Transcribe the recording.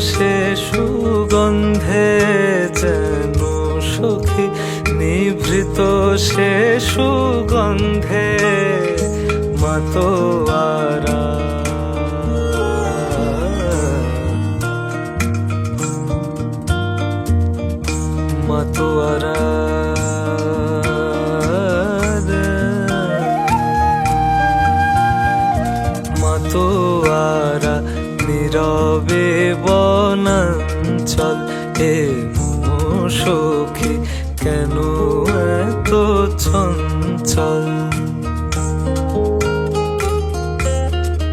সে সুগন্ধে যেন সখী নিভৃত সে সুগন্ধে মাতোয়ারা। মাতোয়ারা। মাতোয়ারা। নীরবে বনাঞ্চল এ সখী কেন এত চঞ্চল?